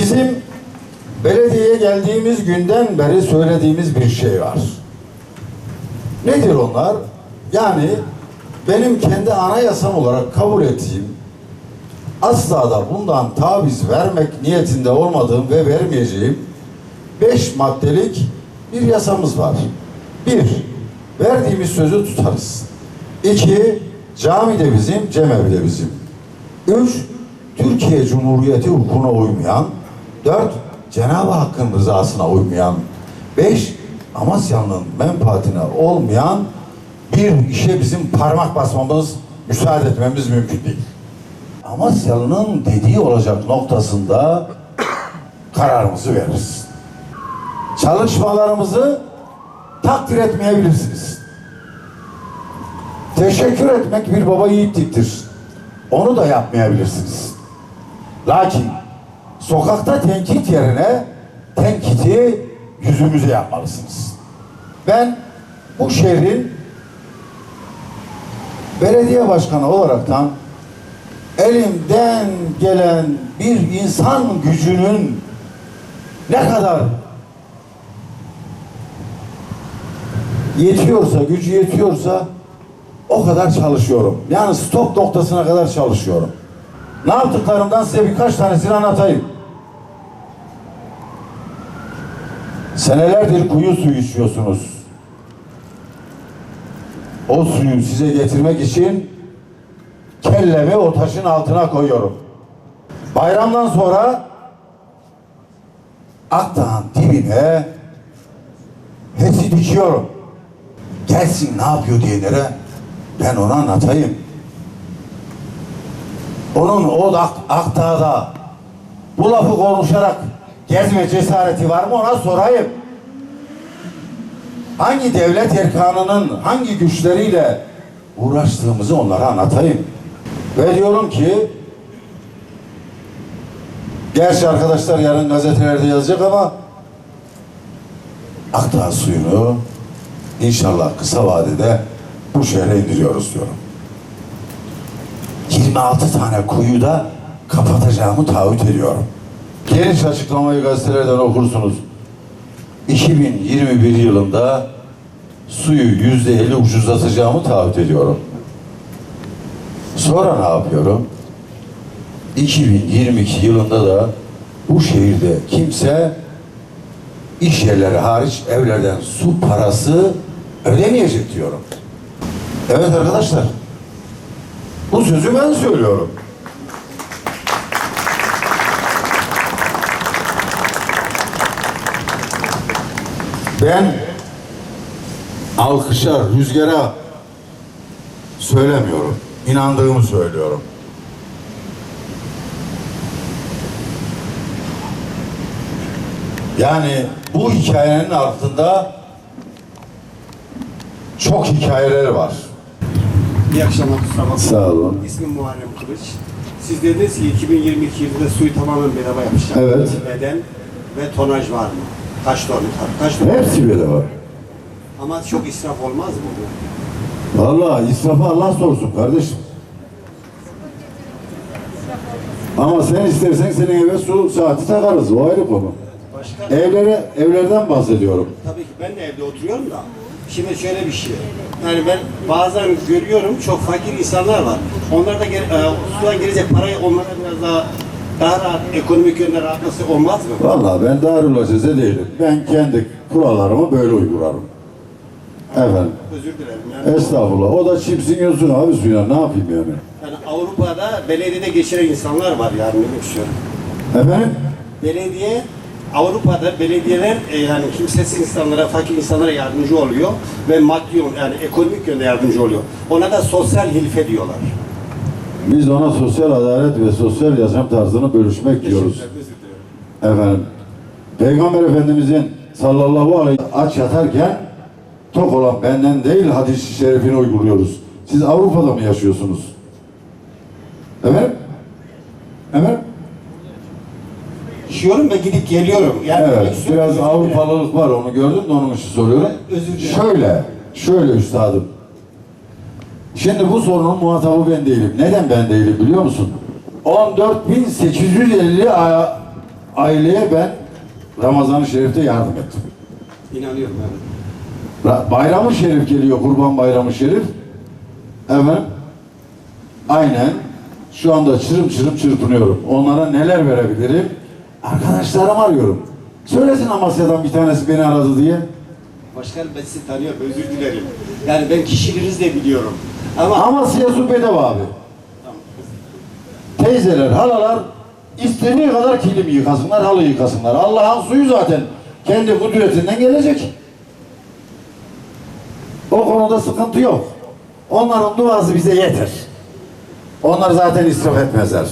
Bizim belediyeye geldiğimiz günden beri söylediğimiz bir şey var. Nedir onlar? Yani benim kendi anayasam olarak kabul ettiğim asla da bundan taviz vermek niyetinde olmadığım ve vermeyeceğim beş maddelik bir yasamız var. Bir, verdiğimiz sözü tutarız. İki, cami de bizim, cemevi de bizim. Üç, Türkiye Cumhuriyeti hukukuna uymayan. Dört, Cenab-ı Hakk'ın rızasına uymayan. Beş, Amasyalı'nın menfaatine olmayan bir işe bizim parmak basmamız, müsaade etmemiz mümkün değil. Amasyalı'nın dediği olacak noktasında kararımızı veririz. Çalışmalarımızı takdir etmeyebilirsiniz. Teşekkür etmek bir baba yiğitliktir. Onu da yapmayabilirsiniz. Lakin sokakta tenkit yerine tenkiti yüzümüze yapmalısınız. Ben bu şehrin belediye başkanı olaraktan elimden gelen bir insan gücünün ne kadar yetiyorsa, gücü yetiyorsa o kadar çalışıyorum. Yani stop noktasına kadar çalışıyorum. Ne yaptıklarımdan size birkaç tanesini anlatayım. Senelerdir kuyu suyu içiyorsunuz. O suyu size getirmek için kellemi o taşın altına koyuyorum. Bayramdan sonra Akdağ'ın dibine hepsi dikiyorum. Gelsin ne yapıyor diyenlere ben onu anlatayım. Onun o Ak Akdağ'da bu lafı konuşarak gezme cesareti var mı ona sorayım. Hangi devlet erkanının hangi güçleriyle uğraştığımızı onlara anlatayım. Ve diyorum ki Gerçi arkadaşlar yarın gazetelerde yazacak ama Akdağ suyunu inşallah kısa vadede bu şehre indiriyoruz diyorum. 26 tane kuyu da kapatacağımı taahhüt ediyorum. Geniş açıklamayı gazetelerden okursunuz. 2021 yılında suyu yüzde elli ucuzlatacağımı taahhüt ediyorum. Sonra ne yapıyorum? 2022 yılında da bu şehirde kimse iş yerleri hariç evlerden su parası ödemeyecek diyorum. Evet arkadaşlar. Bu sözü ben söylüyorum. Ben alkışa, rüzgara söylemiyorum. İnandığımı söylüyorum. Yani bu hikayenin altında çok hikayeleri var. İyi akşamlar kusura bakmayın. Sağ olun. İsmim Muharrem Kılıç. Siz dediniz ki 2022 yılında suyu tamamen bedava yapacak. Evet. Beden ve tonaj var mı? Kaç ton? Kaç ton? Hepsi var. Ama çok israf olmaz mı bu? Vallahi israfı Allah sorsun kardeşim. Ama sen istersen senin eve su saati takarız. O ayrı konu. Başka? Evlere, evlerden bahsediyorum. Tabii ki ben de evde oturuyorum da. Şimdi şöyle bir şey. Yani ben bazen görüyorum çok fakir insanlar var. Onlar da e, sudan gelecek parayı onlara biraz daha daha rahat ekonomik yönden rahatması olmaz mı? Vallahi ben Darül Azize değilim. Ben kendi kurallarımı böyle uygularım. Efendim. Özür dilerim. Yani, Estağfurullah. O da çipsin yiyorsun abi suyuna. Ne yapayım yani? yani Avrupa'da belediyede geçiren insanlar var yani. Efendim? Belediye Avrupa'da belediyeler e, yani kimsesiz insanlara, fakir insanlara yardımcı oluyor ve maddi yani ekonomik yönde yardımcı oluyor. Ona da sosyal hilfe diyorlar. Biz ona sosyal adalet ve sosyal yaşam tarzını bölüşmek diyoruz. Efendim. Peygamber Efendimizin sallallahu aleyhi aç yatarken tok olan benden değil hadis-i şerifini uyguluyoruz. Siz Avrupa'da mı yaşıyorsunuz? Efendim? Efendim? Yaşıyorum ve gidip geliyorum. Yani Evet, biraz Avrupalılık var onu gördüm de onun için soruyorum. Özür dilerim. Şöyle, şöyle üstadım. Şimdi bu sorunun muhatabı ben değilim. Neden ben değilim biliyor musun? 14.850 aya- aileye ben Ramazan-ı Şerif'te yardım ettim. İnanıyorum ben. Ra- Bayramı Şerif geliyor, Kurban Bayramı Şerif. Hemen aynen şu anda çırım çırım çırpınıyorum. Onlara neler verebilirim? Arkadaşlarımı arıyorum. Söylesin Amasya'dan bir tanesi beni aradı diye. Başkanım ben sizi tanıyorum, özür dilerim. Yani ben kişiliğinizi de biliyorum. Ama Amasya su bedava abi. Teyzeler, halalar istediği kadar kilim yıkasınlar, halı yıkasınlar. Allah'ın suyu zaten kendi kudretinden gelecek. O konuda sıkıntı yok. Onların duası bize yeter. Onlar zaten israf etmezler.